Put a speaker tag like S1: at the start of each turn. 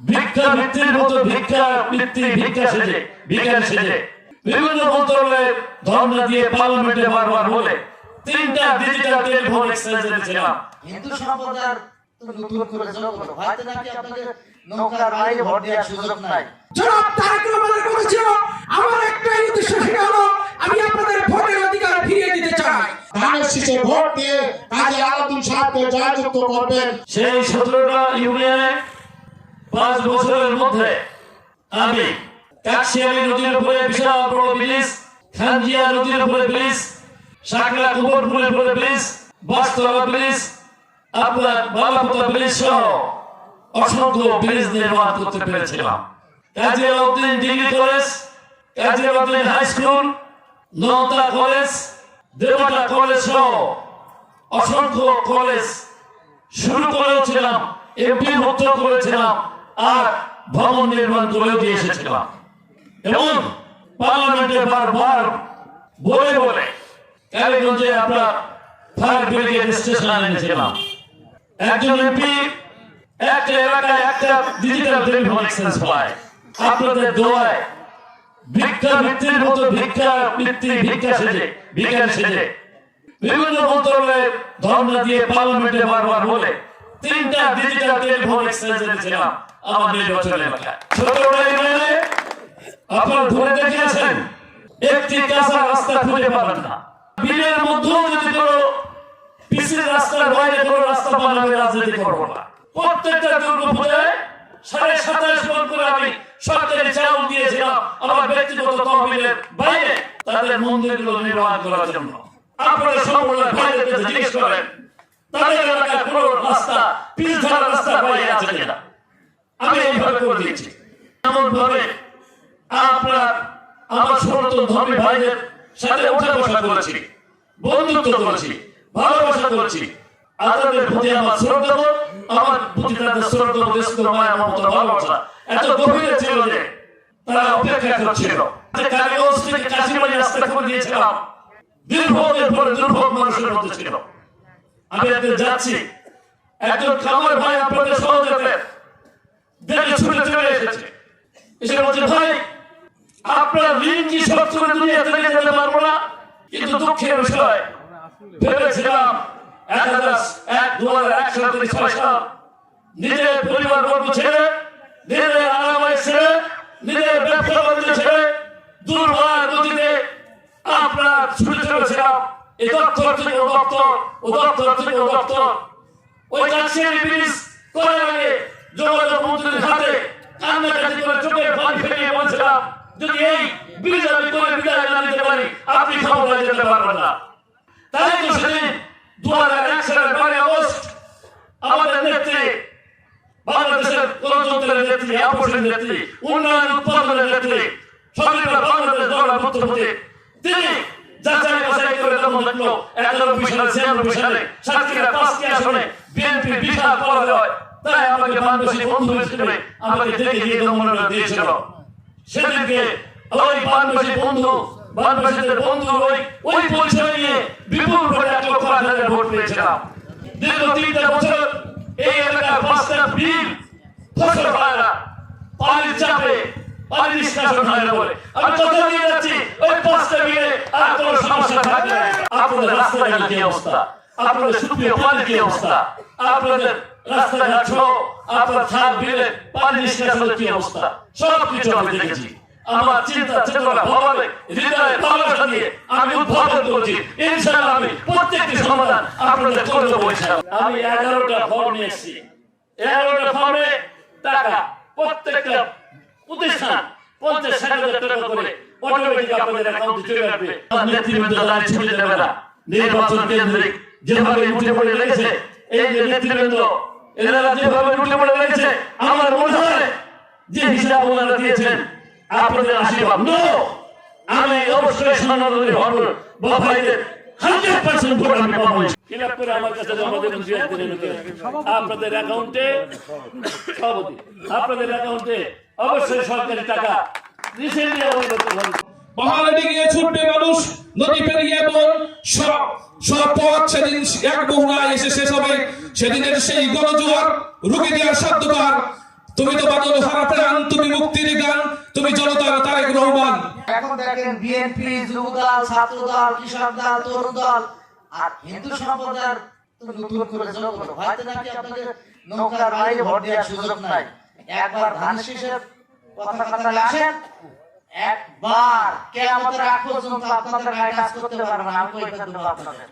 S1: ভিক্ষা বৃত্তির মতো ভিক্ষা বৃত্তি ভিক্ষা সেজে ভিক্ষা সেজে। বিভিন্ন মন্ত্রণালয়ে ধর্ণা দিয়ে পার্লামেন্টে বারবার বলে তিনটা ডিজিটাল টেলিফোন এক্সচেঞ্জে ছিলাম।
S2: হিন্দু সম্প্রদায়ের নতুন করে যোগ হয়তো নাকি আপনাদের নৌকার বাইরে ভোট দেওয়ার সুযোগ নাই।
S3: জনাব তারেক রহমানের কথা ছিল। আমার একটাই উদ্দেশ্য সেটা হলো আমি আপনাদের ভোটের অধিকার ফিরিয়ে দিতে চাই।
S4: ধানের শীষে ভোট দিয়ে কাজী আলাউদ্দিন সাহেবকে জয়যুক্ত করবেন।
S1: সেই সতেরোটা ইউনিয়নে পাঁচ বছরের মধ্যে আমি কাকশিয়ালি নদীর উপরে বিশাল বড় ব্রিজ, খানজিয়া নদীর উপরে ব্রিজ সাকরা কুমোরপুরের উপরে ব্রিজ বাস্তলা ব্রিজ আপনার বালাপোতা ব্রিজ সহ অসংখ্য ব্রিজ নির্মাণ করতে পেরেছিলাম। Kazi Alauddin degree college, Kazi Alauddin high school, Naota college, দেবতা কলেজ সহ অসংখ্য কলেজ শুরু করেছিলাম, এমপি ভক্ত করেছিলাম আর ভবন নির্মাণ করেও দিয়ে এসেছিলাম। এবং পার্লামেন্টে বারবার বলে বলে কালীগঞ্জে আমরা ফায়ার ব্রিগেড স্টেশন এনেছিলাম একজন এমপি একটা এলাকায় একটা ডিজিটাল টেলিফোন এক্সচেঞ্জ পায়। আপনাদের দোয়ায় ভিক্ষা বৃত্তির মতো ভিক্ষা বৃত্তি, ভিক্ষা সেজে ভিক্ষা সেজে। বিভিন্ন মন্ত্রণালয়ে ধর্ণা দিয়ে পার্লামেন্টে বারবার বলে তিনটা ডিজিটাল টেলিফোন এক্সচেঞ্জে ছিলাম আমার নির্বাচন এলাকায়। আপনারা ধরে দেখিয়েছেন একটি কাঁচা রাস্তা খুঁজে পাবেন না। বিলের মধ্যেও যদি কোনো পিসের রাস্তার বাইরে কোনো রাস্তা বানাবে রাজনীতি করব না। প্রত্যেকটা দুর্গাপূজায় সাড়ে সাতাশ মন করে আমি সরকারি চাউল দিয়েছিলাম আমার ব্যক্তিগত তহবিলের বাইরে তাদের মন্দিরগুলো নির্মাণ করার জন্য। আপনারা সম্পূর্ণ বাইরে জিজ্ঞেস করেন তাদের এলাকায় কোনো রাস্তা পিস রাস্তা বাইরে আছে কিনা আমি এইভাবে করে দিচ্ছি এমন ভাবে আপনার আমার সনাতন ধর্মী ভাইদের সাথে উঠা বসা করেছি। বন্ধুত্ব করেছি। ভালোবাসা করেছি। আর প্রতি আমার শ্রদ্ধা আমার প্রতি তাদের শ্রদ্ধা স্নেহ, মায়া মমতা ভালোবাসা। এত গভীরে ছিল যে তারা অপেক্ষা করছিল। কালীগঞ্জ থেকে কাশিমারি রাস্তা করে দিয়েছিলাম। দীর্ঘদের পরে দুর্ভোগ মানুষের মধ্যে ছিল আমি এতে যাচ্ছি একজন কামার ভাই আপনাদের সহযোগের দেখে ছুটে চলে এসেছে। এসে বলছে ভাই আপনার ঋণ কি সব করে দুনিয়া থেকে যেতে পারব না? কিন্তু দুঃখের বিষয় ভেবেছিলাম এক হাজার এক দু হাজার এক সাল থেকে ছয় সাল নিজের পরিবার বর্গ ছেড়ে নিজের আরামায় ছেড়ে নিজের ব্যবসা বাণিজ্য ছেড়ে দুর্বার নদীতে আপনার ছুটে চলেছিলাম। এই দপ্তর থেকে ও দপ্তর ও দপ্তর থেকে ও দপ্তর। ওই কাছের ব্রিজ করার আগে যোগাযোগ মন্ত্রীর হাতে কান্নাকাটি করে চোখের পানি ফেলিয়ে বলছিলাম, যদি এই ব্রিজ আমি করে বিদায় না দিতে পারি, আপনি ক্ষমতায় যেতে পারবেন না। তাই তো সেদিন দু হাজার এক সালের বারোই আগস্ট আমাদের নেত্রী, বাংলাদেশের গণতন্ত্রের নেত্রী আপোষের নেত্রী, উন্নয়ন উৎপাদনের নেত্রী স্বাধীনতা বাংলাদেশ মধ্যে তিনি যাচাই বাছাই করে যখন দেখল একানব্বই সালে ছিয়ানব্বই সালে সাতক্ষীরা পাঁচটি আসনে বিএনপি বিশাল পরাজয়। তাই আমাকে বাংলাদেশি বন্ধু হিসেবে আমাকে দেখে গিয়ে মনোনয়ন দিয়েছিল। সেদিনকে ওই বাংলাদেশি বন্ধু বাংলাদেশের বন্ধু ওই ওই পরিচয় নিয়ে বিপুল ভোটে এক লক্ষ হাজার ভোট পেয়েছিলাম। দীর্ঘ তিনটা বছর এই এলাকার পাঁচটা বিল ফসল হয় না। পানির চাপে পানি নিষ্কাশন হয় না বলে। আমি কথা দিয়ে যাচ্ছি ওই পাঁচটা বিলে আর কোনো সমস্যা থাকবে আপনাদের রাস্তাঘাট কি অবস্থা? আপনাদের সুপ্রিয় পানি কি অবস্থা? আপনাদের রাস্তাঘাট সহ আপনার খাল বিলে পানি নিষ্কাশনের কি অবস্থা? সব কিছু আমি দেখেছি। আমার চিন্তা চেতনা ভাবাবে হৃদয়ে ভালোবাসা দিয়ে আমি উদ্ভাবন করছি। ইনশাআল্লাহ আমি প্রত্যেকটি সমাধান আপনাদের করে দেবো। আমি এগারোটা ফর্ম নিয়ে এসেছি এগারোটা ফর্মে টাকা প্রত্যেকটা প্রতিষ্ঠান পঞ্চাশ ষাট হাজার টাকা করে। অটোমেটিক আপনাদের অ্যাকাউন্টে চলে আসবে। নেতৃবৃন্দ দাঁড়িয়ে ছুটে দেবে নির্বাচন কেন্দ্রিক যেভাবে উঠে পড়ে লেগেছে এই যে নেতৃবৃন্দ এনারা যেভাবে উঠে পড়ে লেগেছে আমার মনে হয় যে হিসাব ওনারা দিয়েছেন আপনাদের আশীর্বাদ। নো আমি অবশ্যই সনাতনী ধর্ম বা ভাইদের হান্ড্রেড পার্সেন্ট ভোট আমি পাবো। ফিল আপ করে আমার কাছে জমা দেবেন দুই একদিনের ভিতরে। আপনাদের অ্যাকাউন্টে সভাপতি আপনাদের অ্যাকাউন্টে অবশ্যই সরকারি টাকা রিসেন্টলি
S3: মহানদী গিয়ে ছুটবে মানুষ নদী পেরিয়ে এবং সব সব পথ সেদিন এক বহুনায় এসে শেষ হবে। সেদিনের সেই গণজোয়ার রুখে দেওয়ার সাধ্যকার তুমি তো বাদল হারা প্রাণ তুমি মুক্তির গান তুমি জনতার তারেক রহমান।
S2: এখন দেখেন বিএনপি যুব দল ছাত্র দল কৃষক দল তরুণ দল আর হিন্দু সম্প্রদায়ের নতুন করে হয়তো নাকি আপনাদের নৌকার বাইরে ভোট দেওয়ার সুযোগ নাই। একবার ধান শেষের কথা কথা আসেন। একবার কে আমাদের আগ পর্যন্ত আপনাদের গায়ে কাজ করতে পারবে না। আমি কই দেবো আপনাদের।